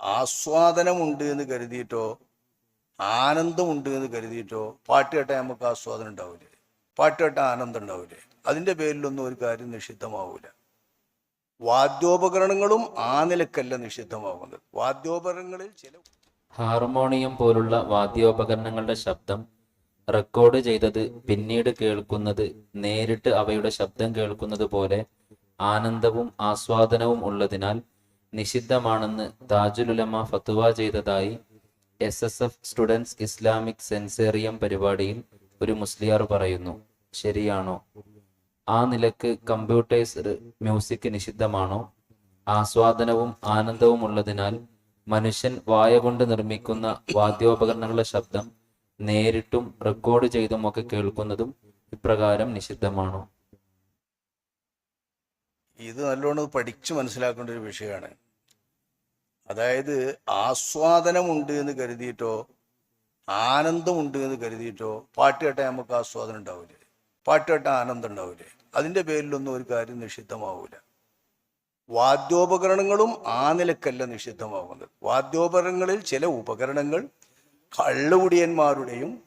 ആസ്വാദനമുണ്ട് എന്ന് കരുതിയിട്ടോ? ആനന്ദമുണ്ട് എന്ന് കരുതിയിട്ടോ? പാട്ട് കേട്ടാൽ നമുക്ക് ആസ്വാദനം ഉണ്ടാവില്ലേ പാട്ട് കേട്ടാൽ ആനന്ദം ഉണ്ടാവില്ലേ അതിന്റെ പേരിലൊന്നും ഒരു കാര്യം നിഷിദ്ധമാവൂല. വാദ്യോപകരണങ്ങളും ആ നിലക്കല്ല നിഷിദ്ധമാകുന്നത് വാദ്യോപകരണങ്ങളിൽ ചില ഹാർമോണിയം പോലുള്ള വാദ്യോപകരണങ്ങളുടെ ശബ്ദം റെക്കോർഡ് ചെയ്തത് പിന്നീട് കേൾക്കുന്നത് നേരിട്ട് അവയുടെ ശബ്ദം കേൾക്കുന്നത് പോലെ ആനന്ദവും ആസ്വാദനവും ഉള്ളതിനാൽ നിഷിദ്ധമാണെന്ന് താജുലുലമ ഫത്തുവ ചെയ്തതായി S S F students Islamic സെൻസേറിയം പരിപാടിയിൽ ഒരു മുസ്ലിയാർ പറയുന്നു. ശരിയാണോ? ആ നിലയ്ക്ക് കമ്പ്യൂട്ടേഴ്സ് മ്യൂസിക് നിഷിദ്ധമാണോ? ആസ്വാദനവും ആനന്ദവും ഉള്ളതിനാൽ മനുഷ്യൻ വായ കൊണ്ട് നിർമ്മിക്കുന്ന വാദ്യോപകരണങ്ങളുടെ ശബ്ദം നേരിട്ടും റെക്കോർഡ് ചെയ്തും ഒക്കെ കേൾക്കുന്നതും ഇപ്രകാരം നിഷിദ്ധമാണോ? ഇത് നല്ലോണം പഠിച്ച് മനസ്സിലാക്കേണ്ട ഒരു വിഷയമാണ്. അതായത് ആസ്വാദനമുണ്ട് എന്ന് കരുതിയിട്ടോ ആനന്ദമുണ്ട് എന്ന് കരുതിയിട്ടോ പാട്ട് കേട്ടാൽ നമുക്ക് ആസ്വാദനം ഉണ്ടാവില്ലേ? പാട്ട് കേട്ടാൽ ആനന്ദം ഉണ്ടാവില്ലേ? അതിന്റെ പേരിലൊന്നും ഒരു കാര്യം നിഷിദ്ധമാവൂല. വാദ്യോപകരണങ്ങളും ആ നിലക്കല്ല നിഷിദ്ധമാകുന്നത് വാദ്യോപകരണങ്ങളിൽ ചില ഉപകരണങ്ങൾ കള്ളുകുടിയന്മാരുടെയും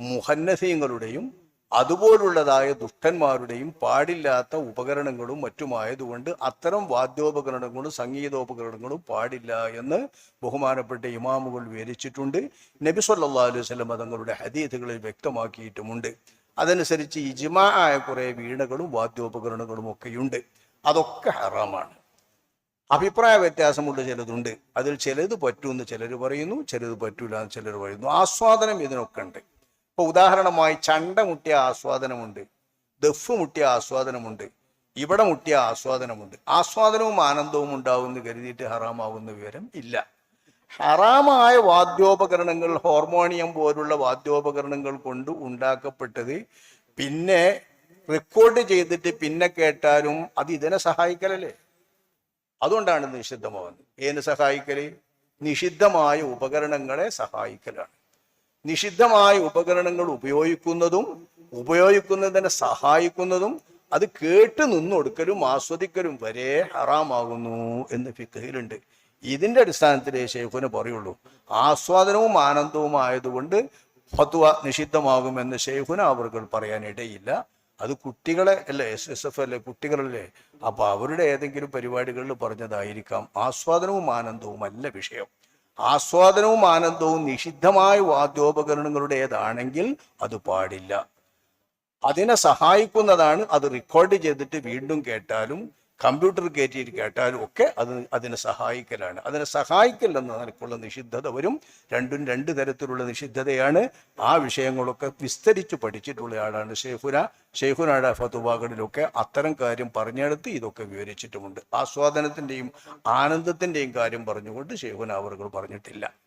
മുഹന്നസീങ്ങളുടെയും അതുപോലുള്ളതായ ദുഷ്ടന്മാരുടെയും പാടില്ലാത്ത ഉപകരണങ്ങളും മറ്റുമായതുകൊണ്ട് അത്തരം വാദ്യോപകരണങ്ങളും സംഗീതോപകരണങ്ങളും പാടില്ല എന്ന് ബഹുമാനപ്പെട്ട ഇമാമുകൾ വിവരിച്ചിട്ടുണ്ട്. നബി സല്ലാ അലൈഹി സ്വലം തങ്ങളുടെ ഹദീഥുകളിൽ വ്യക്തമാക്കിയിട്ടുമുണ്ട്. അതനുസരിച്ച് ഇജ്മാ ആയ കുറെ വീണകളും വാദ്യോപകരണങ്ങളും ഒക്കെയുണ്ട്. അതൊക്കെ ഹറാമാണ്. അഭിപ്രായ വ്യത്യാസമുള്ള ചിലതുണ്ട്. അതിൽ ചിലത് പറ്റുമെന്ന് ചിലർ പറയുന്നു ചിലത് പറ്റൂല എന്ന് ചിലർ പറയുന്നു. ആസ്വാദനം ഇതിനൊക്കെ ഉണ്ട് ഇപ്പൊ ഉദാഹരണമായി ചണ്ട മുട്ടിയ ആസ്വാദനമുണ്ട് ദഫ് മുട്ടിയ ആസ്വാദനമുണ്ട് ഇവിടെ മുട്ടിയ ആസ്വാദനമുണ്ട്. ആസ്വാദനവും ആനന്ദവും ഉണ്ടാവുമെന്ന് കരുതിയിട്ട് ഹറാമാവുന്ന വിവരം ഇല്ല. ഹറാമായ വാദ്യോപകരണങ്ങൾ ഹോർമോണിയം പോലുള്ള വാദ്യോപകരണങ്ങൾ കൊണ്ട് ഉണ്ടാക്കപ്പെട്ടത് പിന്നെ റെക്കോർഡ് ചെയ്തിട്ട് പിന്നെ കേട്ടാലും അത് ഇതിനെ സഹായിക്കലല്ലേ? അതുകൊണ്ടാണ് നിഷിദ്ധമാവുന്നത്. ഏതിനെ സഹായിക്കൽ? നിഷിദ്ധമായ ഉപകരണങ്ങളെ സഹായിക്കലാണ്. നിഷിദ്ധമായ ഉപകരണങ്ങൾ ഉപയോഗിക്കുന്നതും ഉപയോഗിക്കുന്നതിനെ സഹായിക്കുന്നതും അത് കേട്ട് നിന്നൊടുക്കലും ആസ്വദിക്കലും വരെ ഹറാമാകുന്നു എന്ന് ഫിക്കഹിലുണ്ട് ഇതിന്റെ അടിസ്ഥാനത്തിലേ ഷെയ്ഖുന് പറയുള്ളൂ. ആസ്വാദനവും ആനന്ദവും ആയതുകൊണ്ട് ഫത്വ നിഷിദ്ധമാകുമെന്ന് ഷെയ്ഖുന അവർക്ക് പറയാനിടയില്ല. അത് കുട്ടികളെ അല്ലേ എസ് എസ് എഫ് അല്ലേ കുട്ടികളല്ലേ അപ്പൊ അവരുടെ ഏതെങ്കിലും പരിപാടികളിൽ പറഞ്ഞതായിരിക്കാം. ആസ്വാദനവും ആനന്ദവും അല്ല വിഷയം. ആസ്വാദനവും ആനന്ദവും നിഷിദ്ധമായ വാദ്യോപകരണങ്ങളുടേതാണെങ്കിൽ അത് പാടില്ല. അതിനെ സഹായിക്കുന്നതാണ് അത് റെക്കോർഡ് ചെയ്തിട്ട് വീണ്ടും കേട്ടാലും കമ്പ്യൂട്ടർ കയറ്റി കേട്ടാലും ഒക്കെ അത് അതിനെ സഹായിക്കലാണ്. അതിനെ സഹായിക്കില്ലെന്ന നിലക്കുള്ള നിഷിദ്ധത വരും. രണ്ടും രണ്ട് തരത്തിലുള്ള നിഷിദ്ധതയാണ്. ആ വിഷയങ്ങളൊക്കെ വിസ്തരിച്ച് പഠിച്ചിട്ടുള്ള ആളാണ് ഷെയ്ഖുന. ഷെയ്ഖുനാട ഫതുവാകളിലൊക്കെ അത്തരം കാര്യം പറഞ്ഞെടുത്ത് ഇതൊക്കെ വിവരിച്ചിട്ടുമുണ്ട്. ആസ്വാദനത്തിന്റെയും ആനന്ദത്തിന്റെയും കാര്യം പറഞ്ഞുകൊണ്ട് ഷെയ്ഖുന അവർ പറഞ്ഞിട്ടില്ല.